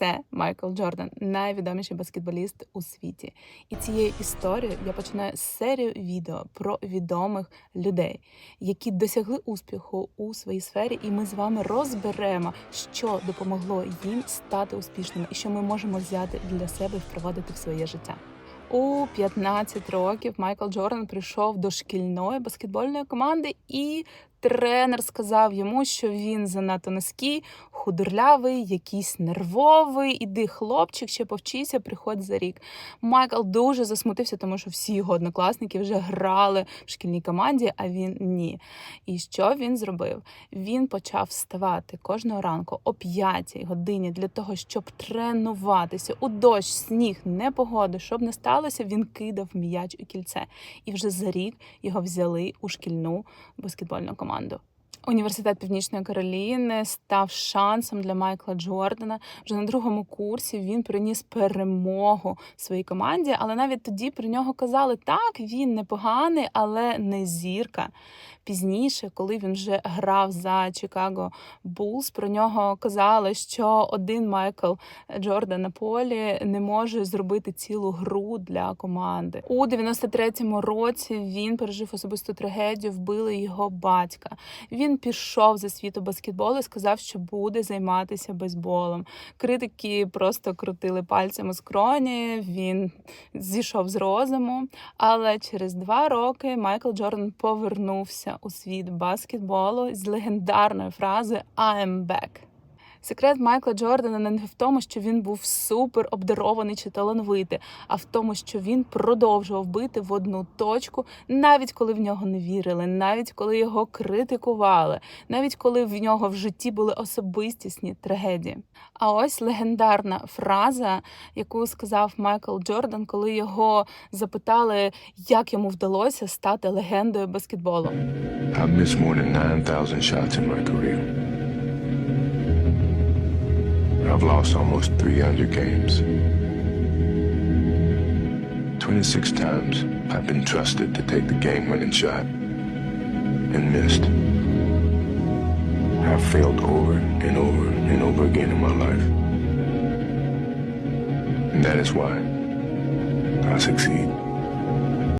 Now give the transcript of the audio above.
Це Майкл Джордан, найвідоміший баскетболіст у світі. І цією історією я починаю серію відео про відомих людей, які досягли успіху у своїй сфері, і ми з вами розберемо, що допомогло їм стати успішними, і що ми можемо взяти для себе і впровадити в своє життя. У 15 років Майкл Джордан прийшов до шкільної баскетбольної команди, і тренер сказав йому, що він занадто низький, худорлявий, якийсь нервовий. Іди, хлопчик, ще повчися, приходь за рік. Майкл дуже засмутився, тому що всі його однокласники вже грали в шкільній команді, а він ні. І що він зробив? Він почав вставати кожного ранку о 5 годині для того, щоб тренуватися у дощ, сніг, непогоду, щоб не сталося, він кидав м'яч у кільце. І вже за рік його взяли у шкільну баскетбольну команду. Університет Північної Кароліни став шансом для Майкла Джордана. Вже на другому курсі він приніс перемогу своїй команді, але навіть тоді про нього казали, так, він непоганий, але не зірка. Пізніше, коли він вже грав за Чикаго Булс, про нього казали, що один Майкл Джордан на полі не може зробити цілу гру для команди. У 93-му році він пережив особисту трагедію, вбили його батька. Він пішов за світу баскетболу і сказав, що буде займатися бейсболом. Критики просто крутили пальцем у скроні. Він зійшов з розуму. Але через два роки Майкл Джордан повернувся у світ баскетболу з легендарною фразою «I'm back». Секрет Майкла Джордана не в тому, що він був супер обдарований чи талановитий, а в тому, що він продовжував бити в одну точку, навіть коли в нього не вірили, навіть коли його критикували, навіть коли в нього в житті були особистісні трагедії. А ось легендарна фраза, яку сказав Майкл Джордан, коли його запитали, як йому вдалося стати легендою баскетболу. I've missed more than 9,000 shots in my career. I've lost almost 300 games. 26 times I've been trusted to take the game winning shot and missed. I've failed over and over and over again in my life. And that is why I succeed.